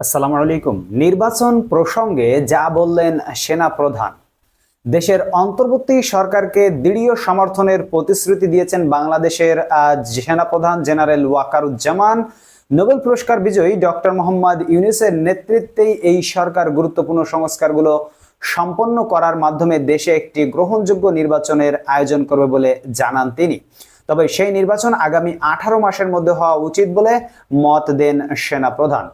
আসসালামু আলাইকুম। নির্বাচন প্রসঙ্গে যা বললেন সেনা প্রধান দেশের অন্তর্বর্তী সরকারকে দৃঢ় সমর্থনের প্রতিশ্রুতি দিয়েছেন বাংলাদেশের সেনাপ্রধান জেনারেল ওয়াকারুজ্জামান। নোবেল পুরস্কার বিজয়ী ডক্টর মোহাম্মদ ইউনিসের নেতৃত্বেই এই সরকার গুরুত্বপূর্ণ সংস্কারগুলো সম্পন্ন করার মাধ্যমে দেশে একটি গ্রহণযোগ্য নির্বাচনের আয়োজন করবে বলে জানান তিনি। তবে সেই নির্বাচন আগামী আঠারো মাসের মধ্যে হওয়া উচিত বলে মত দেন সেনাপ্রধান।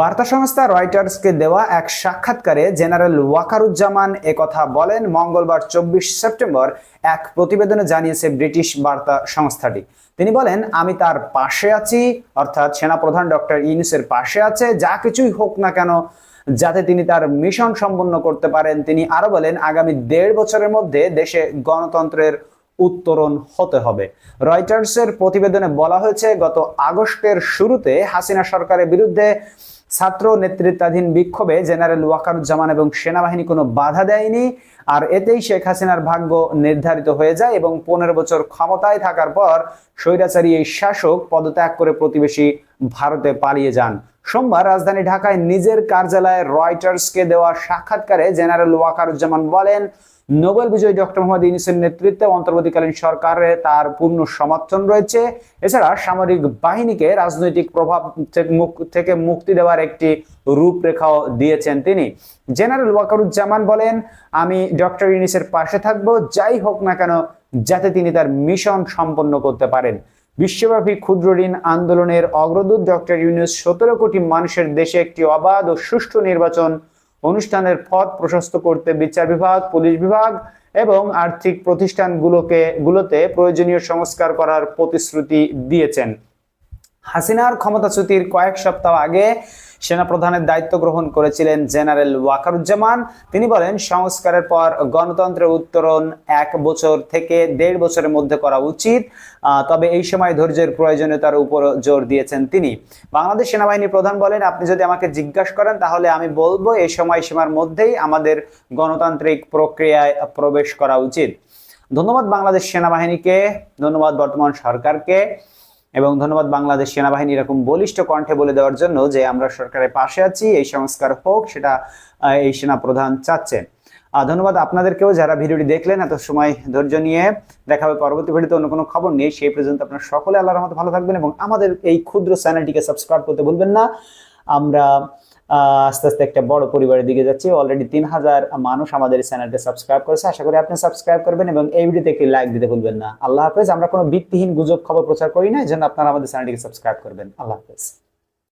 বার্তা সংস্থা রয়টার্সকে দেওয়া এক সাক্ষাৎকারে জেনারেল ওয়াকারুজ্জামান একথা বলেন। মঙ্গলবার চব্বিশ সেপ্টেম্বর এক প্রতিবেদনে জানিয়েছে ব্রিটিশ বার্তা সংস্থাটি। তিনি বলেন, আমি তার পাশে আছি, অর্থাৎ সেনাপ্রধান ডক্টর ইউনুসের পাশে আছে, যা কিছুই হোক না কেন, যাতে তিনি তার মিশন সম্পন্ন করতে পারেন। তিনি আরও বলেন, আগামী দেড় বছরের মধ্যে দেশে গণতন্ত্রের উত্তরণ হতে হবে। রয়টার্সের প্রতিবেদনে বলা হয়েছে, গত আগস্টের শুরুতে হাসিনা সরকারের বিরুদ্ধে ছাত্র নেতৃত্বাধীন বিক্ষোভে জেনারেল ওয়াকারুজ্জামান এবং সেনাবাহিনী কোনো বাধা দেয়নি, আর এতেই শেখ হাসিনার ভাগ্য নির্ধারিত হয়ে যায় এবং পনেরো বছর ক্ষমতায় থাকার পর স্বৈরাচারী এই শাসক পদত্যাগ করে প্রতিবেশী ভারতে পালিয়ে যান। সোমবার রাজধানী ঢাকায় নিজের কার্যালয়ে রয়টার্সকে দেওয়া সাক্ষাৎকারে জেনারেল ওয়াকারুজ্জামান বলেন, নোবেল বিজয়ী ডক্টর মোহাম্মদ ইউনিসের নেতৃত্বে অন্তর্বর্তীকালীন সরকারে তার পূর্ণ সমর্থন রয়েছে। এছাড়া সামরিক বাহিনীকে রাজনৈতিক প্রভাব থেকে মুক- থেকে মুক্তি দেওয়ার একটি রূপরেখাও দিয়েছেন তিনি। জেনারেল ওয়াকারুজ্জামান বলেন, আমি ডক্টর ইউনিসের পাশে থাকব, যাই হোক না কেন, যাতে তিনি তার মিশন সম্পন্ন করতে পারেন। বিশ্বব্যাপী ক্ষুদ্র ঋণ আন্দোলনের অগ্রদূত ডক্টর ইউনুস সতেরো কোটি মানুষের দেশে একটি অবাধ ও সুষ্ঠু নির্বাচন অনুষ্ঠানের পথ প্রশস্ত করতে বিচার বিভাগ, পুলিশ বিভাগ এবং আর্থিক প্রতিষ্ঠানগুলোকে, গুলোতে প্রয়োজনীয় সংস্কার করার প্রতিশ্রুতি দিয়েছেন। হাসিনার ক্ষমতাচ্যুতির কয়েক সপ্তাহ আগে সেনাপ্রধানের দায়িত্ব গ্রহণ করেছিলেন জেনারেল ওয়াকারুজ্জামান। তিনি বলেন, সংস্কারের পর গণতন্ত্রের উত্তরণ এক বছর থেকে দেড় বছরের মধ্যে করা উচিত। তবে এই সময় ধৈর্যের প্রয়োজনীয়তার উপর জোর দিয়েছেন তিনি। বাংলাদেশ সেনাবাহিনী প্রধান বলেন, আপনি যদি আমাকে জিজ্ঞাসা করেন, তাহলে আমি বলব এই সময়সীমার মধ্যেই আমাদের গণতান্ত্রিক প্রক্রিয়ায় প্রবেশ করা উচিত। ধন্যবাদ বাংলাদেশ সেনাবাহিনীকে, ধন্যবাদ বর্তমান সরকারকে। এবং ধন্যবাদ বাংলাদেশ সেনাবাহিনী এরকম বলিষ্ঠ কণ্ঠে বলে দেওয়ার জন্য যে আমরা সরকারের পাশে আছি, এই সংস্কার হোক, সেটা এই সেনা প্রধান চাচ্ছেন ধন্যবাদ আপনাদেরকেও যারা ভিডিওটি দেখলেন এত সময় ধৈর্য নিয়ে। দেখা হবে পরবর্তী ভিডিওতে অন্য কোনো খবর নেই সেই পর্যন্ত আপনারা সকলে আল্লাহর মতো ভালো থাকবেন এবং আমাদের এই ক্ষুদ্র চ্যানেলটিকে সাবস্ক্রাইব করতে ভুলবেন না। আমরা আস্তে আস্তে একটা বড় পরিবারের দিকে যাচ্ছি। অলরেডি তিন হাজার মানুষ আমাদের চ্যানেলকে সাবস্ক্রাইব করেছে। আশা করি আপনি সাবস্ক্রাইব করবেন এবং এই ভিডিওতে একটি লাইক দিতে ভুলবেন না। আল্লাহ হাফেজ, আমরা কোনো ভিত্তিহীন গুজব খবর প্রচার করি না, এই জন্য আপনারা আমাদের চ্যানেলটিকে সাবস্ক্রাইব করবেন। আল্লাহ হাফেজ।